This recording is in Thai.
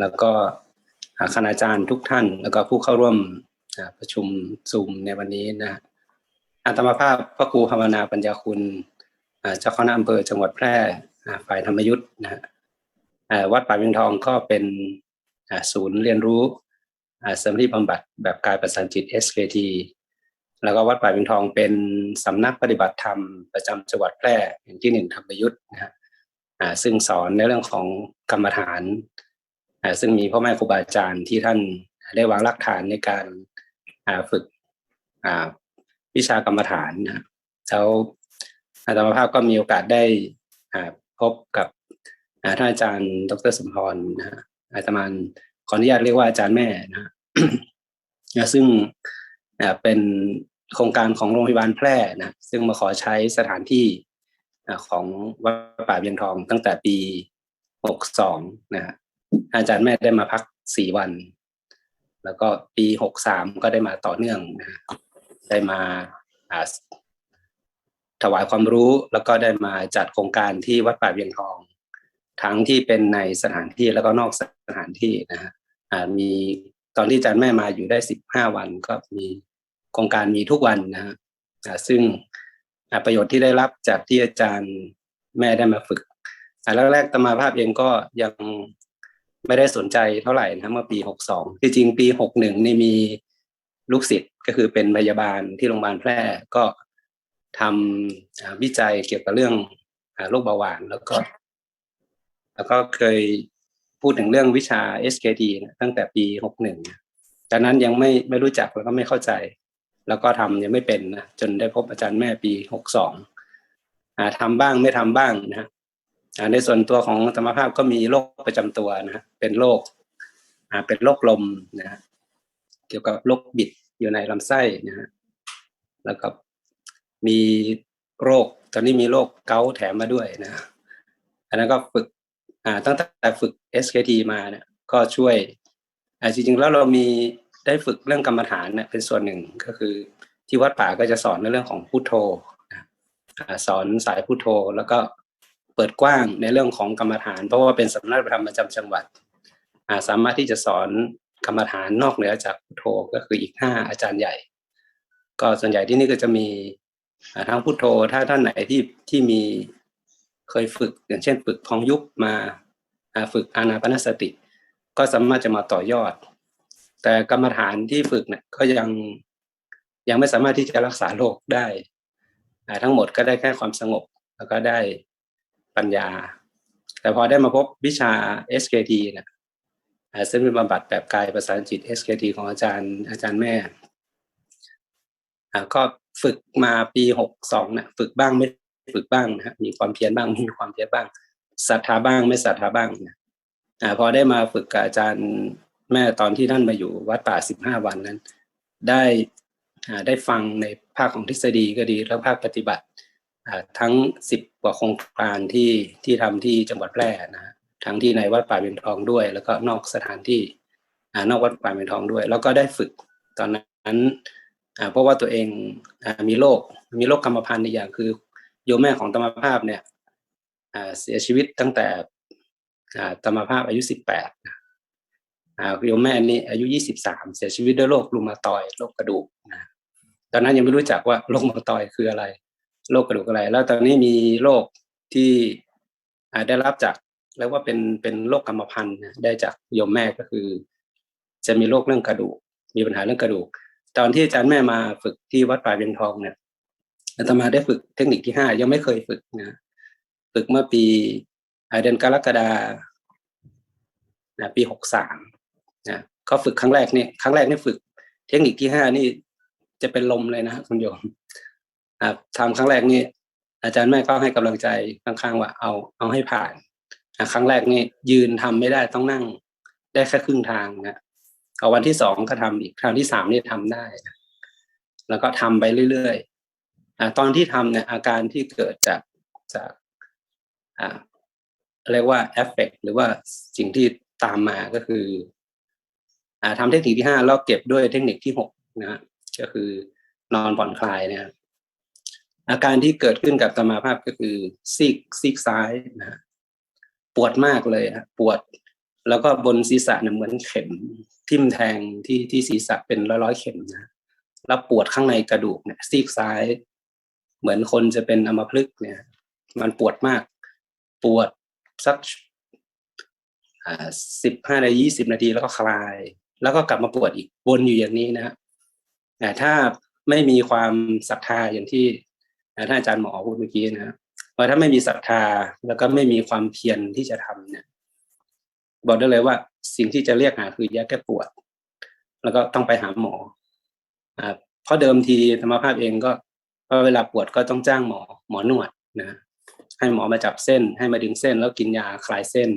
แล้วก็คณาจารย์ทุกท่าน แล้วก็ผู้เข้าร่วมประชุมซูมในวันนี้นะอาตมาภาพพระครูภาวนาปัญญาคุณเจ้าคณะอำเภอจังหวัดแพร่ฝ่ายธรรมยุทธ์นะฮะวัดป่าเวียงทองก็เป็นศูนย์เรียนรู้สมาธิบำบัดแบบกายประสานจิต SKT แล้วก็วัดป่าเวียงทองเป็นสำนักปฏิบัติธรรมประจำจังหวัดแพร่แห่งที่หนึ่งธรรมยุทธ์นะฮะซึ่งสอนในเรื่องของกรรมฐาน ซึ่งมีพ่อแม่ครูบาอาจารย์ที่ท่านได้วางรากฐานในการฝึกวิชากรรมฐานนะแล้วอาตมาภาพก็มีโอกาสได้พบกับท่านอาจารย์ ดรสมพรนะฮะอาตมาขออนุญาตเรียกว่าอาจารย์แม่นะฮะซึ่งเป็นโครงการของโรงพยาบาลแพร่นะซึ่งมาขอใช้สถานที่ของวัดป่าเบียงทองตั้งแต่ปี 62นะฮะ อาจารย์แม่ได้มาพักสี่วัน แล้วก็ปีหกสามก็ได้มาต่อเนื่องนะได้มาถวายความรู้แล้วก็ได้มาจัดโครงการที่วัดป่าเบียงทอง ทั้งที่เป็นในสถานที่แล้วก็นอกสถานที่นะฮะมีตอนที่อาจารย์แม่มาอยู่ได้สิบห้าวันก็มีโครงการมีทุกวันนะฮะซึ่งประโยชน์ที่ได้รับจากที่อาจารย์แม่ได้มาฝึกแรกๆตมาภาพเองก็ยัง ไม่ได้สนใจเท่าไหร่นะเมื่อปีหกสองที่จริงปีหกหนึ่งนี่มีลูกศิษย์ก็คือเป็นพยาบาลที่โรงพยาบาลแพร่ก็ทำวิจัยเกี่ยวกับเรื่องโรคเบาหวานแล้วก็ แล้วก็เคยพูดถึงเรื่องวิชา SKD นะตั้งแต่ปีหกหนึ่งจากนั้นยังไม่ไม่รู้จักแล้วก็ไม่เข้าใจ แล้วก็ทำยังไม่เป็นนะจนได้พบอาจารย์แม่ปีหกสองทำบ้างไม่ทำบ้างนะ ในส่วนตัวของธรรมภาพก็มีโรคประจำตัวนะเป็นโรคเป็นโรคลมนะเกี่ยวกับโรคบิดอยู่ในลำไส้นะฮะแล้วก็มีโรค ตอนนี้มีโรคเกาต์แถมมาด้วยนะอันนั้นก็ฝึกอ่าตั้งแต่ฝึก SKT มาเนี่ยก็ช่วยอ่าจริงๆแล้วเรามีได้ฝึกเรื่องกรรมฐานเนี่ยเป็นส่วนหนึ่งก็คือที่วัดป่าก็จะสอนในเรื่องของพุทโธนะสอนสายพุทโธ แล้วก็ ปิดกว้างในเรื่องของกรรมฐาน เพราะว่าเป็นสำนักธรรมประจำจังหวัดสามารถที่จะสอนกรรมฐานนอกเหนือจากพุทโธก็คืออีกห้าอาจารย์ใหญ่ ก็ส่วนใหญ่ที่นี่ก็จะมีทั้งพุทโธถ้าท่านไหนที่ที่มีเคยฝึก อย่างเช่นฝึกพองยุบมาฝึกอานาปนสติ ก็สามารถจะมาต่อยอด แต่กรรมฐานที่ฝึกเนี่ยก็ยังยังไม่สามารถที่จะรักษาโรคได้ทั้งหมดก็ได้แค่ความสงบ แล้วก็ได้ ปัญญา แต่พอได้มาพบวิชา SKT เนี่ยซึ่งเป็นบำบัดแบบกายประสานจิต SKT ของอาจารย์อาจารย์แม่ก็ฝึกมาปีหกสองเนี่ยฝึกบ้างไม่ฝึกบ้างนะมีความเพียรบ้างไม่มีความเพียรบ้างศรัทธาบ้างไม่ศรัทธาบ้างนะพอได้มาฝึกกับอาจารย์แม่ตอนที่ท่านมาอยู่วัดป่าสิบห้าวันนั้น ได้ได้ฟังในภาคของทฤษฎีก็ดีแล้วภาคปฏิบัติ ทั้งสิบกว่าโครงการที่ที่ทำที่จังหวัดแพร่นะทั้งที่ในวัดป่าเวียนทองด้วย แล้วก็นอกสถานที่อนอกวัดป่าเวียนทองด้วย แล้วก็ได้ฝึกตอนนั้นเพราะว่าตัวเองมีโรคมีโรคกรรมพันธุ์ในอย่างคือ โยมแม่ของธรรมภาพเนี่ยเสียชีวิตตั้งแต่ธรรมภาพอายุสิบแปดโยมแม่นี่อายุยี่สิบสามเสียชีวิตด้วยโรครูมาตอยโรคกระดูกนะตอนนั้นยังไม่รู้จักว่าโรคมาตอยคืออะไร โรคกระดูกอะไร แล้วตอนนี้มีโรคที่ได้รับจากแล้วว่าเป็นเป็นโรคกรรมพันธุ์ได้จากโยมแม่ก็คือ จะมีโรคเรื่องกระดูก มีปัญหาเรื่องกระดูก ตอนที่อาจารย์แม่มาฝึกที่วัดป่าเวียงทองเนี่ยอาตมาได้ฝึกเทคนิคที่ห้ายังไม่เคยฝึกนะฝึกเมื่อปีเดือนกรกฎานะปีหกสามนะเขาฝึกครั้งแรกนี่ครั้งแรกนี่ฝึก เทคนิคที่ห้านี่จะเป็นลมเลยนะคุณโยม ทำครั้งแรกนี่อาจารย์แม่ก็ให้กำลังใจข้างๆว่าเอาเอาให้ผ่านครั้งแรกนี่ยืนทำไม่ได้ต้องนั่งได้แค่ครึ่งทางนะเอาวันที่สองก็ทำอีกครั้งที่สามนี่ทำได้แล้วก็ทำไปเรื่อยๆตอนที่ทำเนี่ยอาการที่เกิดจากจากเรียกว่าเอฟเฟกหรือว่าสิ่งที่ตามมาก็คืออทำเทคนิคที่ห้าแล้วเก็บด้วยเทคนิคที่หกนะก็คือนอนผ่อนคลายเนี่ย อาการที่เกิดขึ้นกับสมาภาพก็คือซีกซีกซ้ายนะปวดมากเลยปวด แล้วก็บนศีรษะเนี่ยเหมือนเข็ม ทิ่มแทงที่ที่ศีรษะเป็นร้อยร้อยๆเข็มนะแล้วปวดข้างในกระดูกเนี่ยซีกซ้าย เหมือนคนจะเป็นอัมพฤกษ์เนี่ย มันปวดมาก ปวดสักสิบห้านาทียี่สิบนาทีแล้วก็คลาย แล้วก็กลับมาปวดอีกวนอยู่อย่างนี้นะฮะแต่ถ้าไม่มีความศรัทธาอย่างที่ ท่านอาจารย์หมอพูดเมื่อกี้นะว่าถ้าไม่มีศรัทธาแล้วก็ไม่มีความเพียรที่จะทำเนี่ย บอกได้เลยว่าสิ่งที่จะเรียกหาคือยาแก้ปวด แล้วก็ต้องไปหาหมออ่าเพราะเดิมทีธรรมภาพเองก็ก็เวลาปวดก็ต้องจ้างหมอหมอนวดนะให้หมอมาจับเส้น ให้มาดึงเส้นแล้วกินยาคลายเส้น